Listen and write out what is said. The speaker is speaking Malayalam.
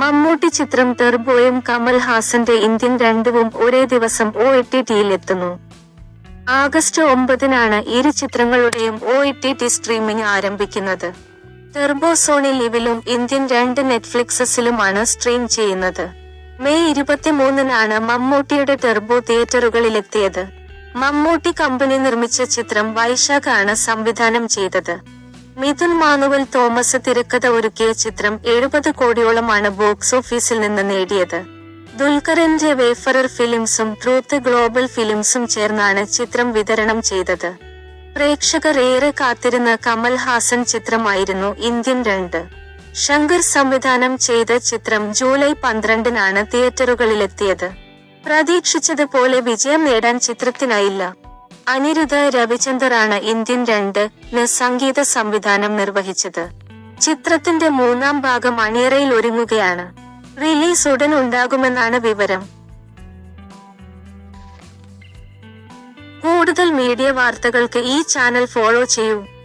മമ്മൂട്ടി ചിത്രം ടെർബോയും കമൽ ഹാസന്റെ ഇന്ത്യൻ രണ്ടുവും ഒരേ ദിവസം ഒ ടി ടിയിൽ എത്തുന്നു. ആഗസ്റ്റ് ഒമ്പതിനാണ് ഇരു ചിത്രങ്ങളുടെയും O A T T streaming ആരംഭിക്കുന്നത്. ടെർബോ സോണി ലിവിലും ഇന്ത്യൻ രണ്ട് നെറ്റ്ഫ്ലിക്സസിലുമാണ് സ്ട്രീം ചെയ്യുന്നത്. മെയ് ഇരുപത്തിമൂന്നിനാണ് മമ്മൂട്ടിയുടെ ടെർബോ തിയേറ്ററുകളിലെത്തിയത്. മമ്മൂട്ടി കമ്പനി നിർമ്മിച്ച ചിത്രം വൈശാഖാണ് സംവിധാനം ചെയ്തത്. മിഥുൻ മാനുവൽ തോമസ് തിരക്കഥ ഒരുക്കിയ ചിത്രം എഴുപത് കോടിയോളമാണ് ബോക്സ് ഓഫീസിൽ നിന്ന് നേടിയത്. ദുൽഖറിന്റെ വേഫറർ ഫിലിംസും ട്രൂത്ത് ഗ്ലോബൽ ഫിലിംസും ചേർന്നാണ് ചിത്രം വിതരണം ചെയ്തത്. പ്രേക്ഷകർ ഏറെ കാത്തിരുന്ന കമൽ ഹാസൻ ചിത്രമായിരുന്നു ഇന്ത്യൻ രണ്ട്. ശങ്കർ സംവിധാനം ചെയ്ത ചിത്രം ജൂലൈ പന്ത്രണ്ടിനാണ് തിയേറ്ററുകളിലെത്തിയത്. പ്രതീക്ഷിച്ചതുപോലെ വിജയം നേടാൻ ചിത്രത്തിനായില്ല. അനിരുദ്ധ രവിചന്ദറാണ് ഇന്ത്യൻ രണ്ട് സംഗീത സംവിധാനം നിർവഹിച്ചത്. ചിത്രത്തിന്റെ മൂന്നാം ഭാഗം അണിയറയിൽ ഒരുങ്ങുകയാണ്. റിലീസ് ഉടൻ ഉണ്ടാകുമെന്നാണ് വിവരം. കൂടുതൽ മീഡിയ വാർത്തകൾക്ക് ഈ ചാനൽ ഫോളോ ചെയ്യൂ.